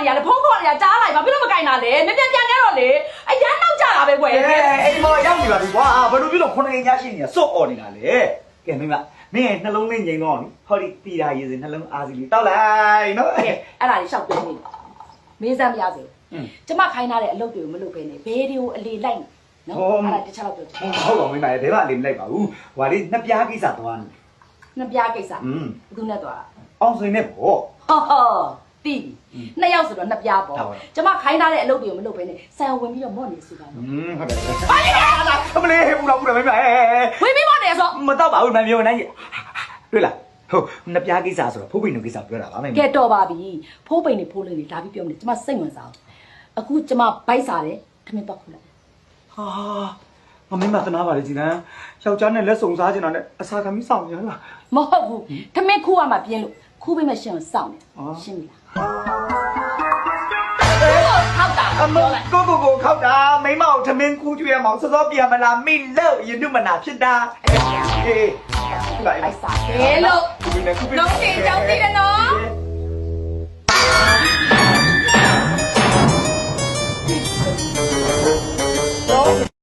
နေရလဲဖုန်းခေါ်နေရတားလိုက်ဘာဖြစ်လို့မကင်တာလဲမပြန်ပြန်ခဲ့တော့လေအရန်နောက်ကြတာပဲကွယ်အေးအိမ်မော်ရောက်နေပါပြီကွာဘယ်လိုဖြစ်လို့ခုနှစ်ငယ်ညရှိနေတာစော့អော်နေတာလဲကဲမိမမင်းရဲ့နှလုံးလေးငြိမ်တော့နိဟောဒီတီရာရေစင်နှလုံးအားစီလေးတောက်လိုက်နော်ကဲအဲ့ဒါလေးရှောက်ပြောနေမင်းစမ်းမရစေကျမခိုင်းထားတဲ့အလုပ်တွေကိုမလုပ်ဘဲနဲ့ဘဲတွေကိုအလေလိုက်နော်အဲ့ဒါတစ်ချက်လောက်ပြောချင်ဟုတ်ပါမိမရေဘဲမအလေမလိုက်ပါဘူးဟိုလေးနှစ်ပြားကိစ္စသွားနေနှစ်ပြားကိစ္စဘယ်သူနဲ့သွားအောင်စင်နဲ့ပေါ့ဟော ဟောတီးနှစ်ယောက်ဆိုတော့နှစ်ပြားပေါ့ဟုတ်ပါဘူးကျမခိုင်းထားတဲ့အလုပ်တွေကိုမလုပ်ဘဲနဲ့ဆန်ဝင်ပြီးတော့မော့နေစီပါတော့อืมဟုတ်တယ်ပါလေအမလေးဟဲ့ဘူးလားဘူးလားမိမအဲဝင်ပြီးမော့နေဆိုမတော့ပါဘူးမပြောနိုင်တွေ့လားဟုတ်နှစ်ပြားကိစ္စဆိုတော့ဖုတ်ပိန်တို့ကိစ္စပြောတာပါမိမကဲတော်ပါပြီဖိုးပိန်နေဖိုးလေးတွေဒါပြီးပြောမလို့ကျမစိတ်ဝင်စားအောင်အခုကျမဘိုက်စားတယ်ထမင်းတော့ခုလိုက်ဟာမမင်းမတနာပါလေကြည်နန်းယောက်ျားနဲ့လက်စုံစားချင်တာနဲ့အစာခံပြီးစောင့်ရလားမဟုတ်ဘူးထမင်းခူးရမှာပြင်းလို့ ခူးပေးမရှင်ကိုစောင့်နေအော်ရှင်းပြီလားထောက်တာအမကိုကိုကိုခောက်တာမိမကိုထမင်းကူးကျွေးရမအောင်စောစောပြန်မလားမိလို့ရင်တို့မနာဖြစ်တာအေးဘိုက်စားတယ်လို့ခုပြီးနေခုပြီးလုံးတင်ကြောင်းသိတယ်နော်